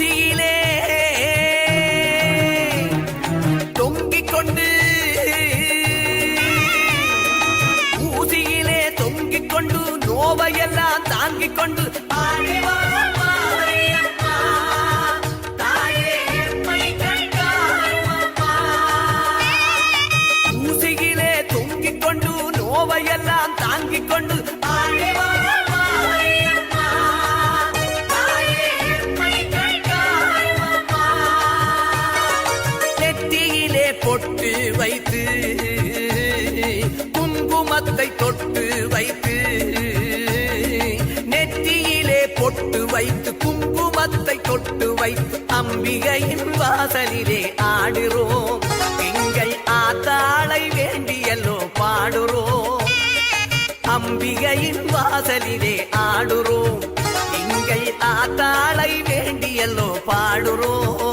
வீழ்ச்சியிலே தொங்கிக் கொண்டு ஊசியிலே தொங்கிக் கொண்டு நோவையெல்லாம் தாங்கிக் கொண்டு ஆடிவா நோவையெல்லாம் பொட்டு வைத்து குங்குமத்தை தொட்டு வைத்து நெற்றியிலே பொட்டு வைத்து குங்குமத்தை தொட்டு வைத்து அம்பிகையின் வாசலிலே ஆடுறோம். எங்கள் ஆத்தாளை வேண்டியல்லோ பாடுறோம். அம்பிகையின் வாசலிலே ஆடுறோம். எங்கள் ஆத்தாளை வேண்டியல்லோ பாடுறோம்.